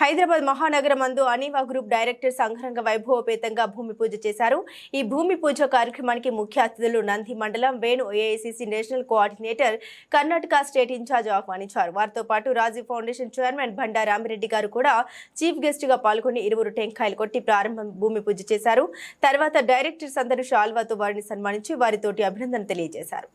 హైదరాబాద్ మహానగరం అందు అనివా group director సంఘరంగ వైభవపేతంగా భూమి పూజ చేశారు. ఈ భూమి పూజ కార్యక్రమానికి ముఖ్య అతిథులు నంది మండలం Venu AICC national coordinator Karnataka state in charge ఆహ్వానించారు. వారితో పాటు రాజీవ్ ఫౌండేషన్ చైర్మన్ బండా రామిరెడ్డి గారు కూడా చీఫ్ గెస్ట్గా పాల్గొని ఇరువురు టెంకాయలు కొట్టి ప్రారంభం భూమి పూజ చేశారు. తర్వాత డైరెక్టర్స్ అందరూ షాల్వాతో వారిని సన్మానించి వారితోటి అభినందన తెలియజేశారు.